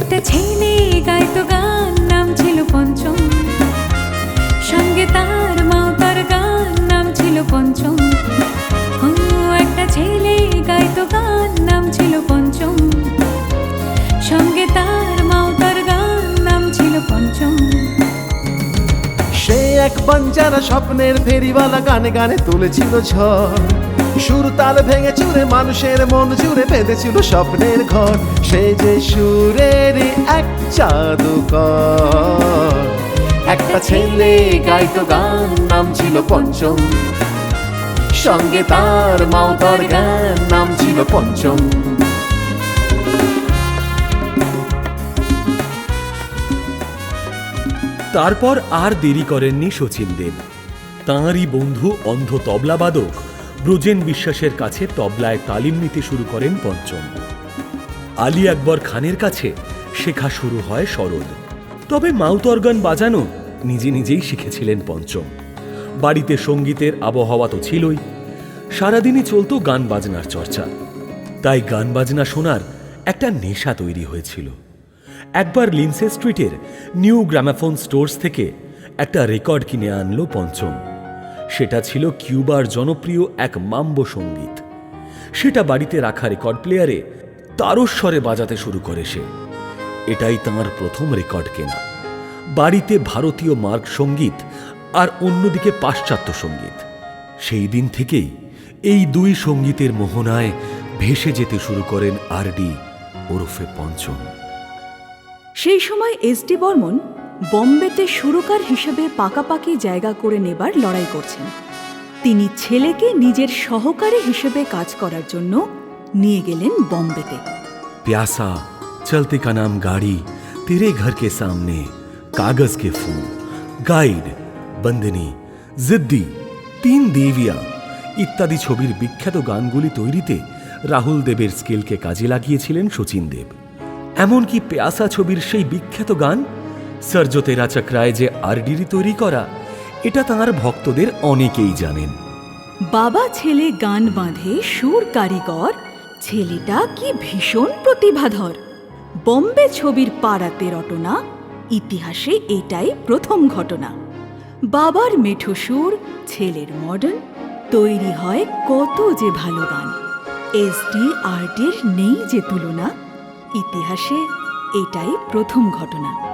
একটা ছেলে গাইতো গান, নাম ছিল পঞ্চম। সঙ্গে তার মাও তার গান, নাম ছিল পঞ্চম। একটা ছেলে গাইতো গান, নাম ছিল পঞ্চম। সঙ্গে তার মাও তার গান, নাম ছিল পঞ্চম। সে এক পঞ্চারা স্বপ্নের ফেরিওয়ালা গানে গানে তুলেছিল ঝড়। সুর তাল ভেঙে চুরে মানুষের মন জুড়ে বেঁধেছিল স্বপ্নের ঘর। সে যে সুরে জাদুকর। একটা ছেলে গাইতো গান, নাম ছিল পঞ্চম। সঙ্গে তার নাম ছিল পঞ্চম। তারপর আর দেরি করেননি শচীন দেব। তাঁরই বন্ধু অন্ধ তবলাবাদক ব্রজেন বিশ্বাসের কাছে তবলায় তালিম নিতে শুরু করেন পঞ্চম। আলী আকবর খানের কাছে শেখা শুরু হয় সরল তবে মাউতর্গান বাজানো নিজে নিজেই শিখেছিলেন পঞ্চম। বাড়িতে সঙ্গীতের আবহাওয়া তো ছিলই। সারাদিনই চলতো গান বাজনার চর্চা। তাই গান বাজনা শোনার একটা নেশা তৈরি হয়েছিল। একবার লিন্সে স্ট্রিটের নিউ গ্রামাফোন স্টোর্স থেকে একটা রেকর্ড কিনে আনলো পঞ্চম। সেটা ছিল কিউবার জনপ্রিয় এক মাম্বো সংগীত। সেটা বাড়িতে রাখা রেকর্ড প্লেয়ারে তারস্বরে বাজাতে শুরু করে সে। এটাই তাঁর প্রথম রেকর্ড কেনা। বাড়িতে ভারতীয় মার্গ সংগীত আর অন্যদিকে পাশ্চাত্য সংগীত। সেই দিন থেকেই এই দুই সঙ্গীতের মোহনায় ভেসে যেতে শুরু করেন আর ডি ওরফে পঞ্চম। সেই সময় এস ডি বর্মন বম্বেতে সুরকার হিসেবে পাকাপাকি জায়গা করে নেবার লড়াই করছেন। তিনি ছেলেকে নিজের সহকারী হিসেবে কাজ করার জন্য নিয়ে গেলেন বম্বেতে। প্যাসা चलते का नाम गाड़ी तेरे घर के सामने कागज के फूल গাইড বন্দিনী জিদ্দি তিন দেবিয়া ইত্যাদি ছবির বিখ্যাত গানগুলি তৈরিতে রাহুল দেবের স্কেলকে কাজে লাগিয়েছিলেন শচীন দেব এমনকি পেয়াসা ছবির সেই বিখ্যাত গান সর্জো তেরা চক্রায় যে আরডিরি তৈরি করা এটা তাঁর ভক্তদের অনেকেই জানেন বাবা ছেলে গান বাঁধে সুর কারিগর ছেলেটা কি ভীষণ প্রতিভাধর বম্বে ছবির পাড়াতে রটনা, ইতিহাসে এটাই প্রথম ঘটনা। বাবার মেঠো সুর, ছেলের মডার্ন, তৈরি হয় কত যে ভালো গান। এস ডি আর্টের নেই যে তুলনা, ইতিহাসে এটাই প্রথম ঘটনা।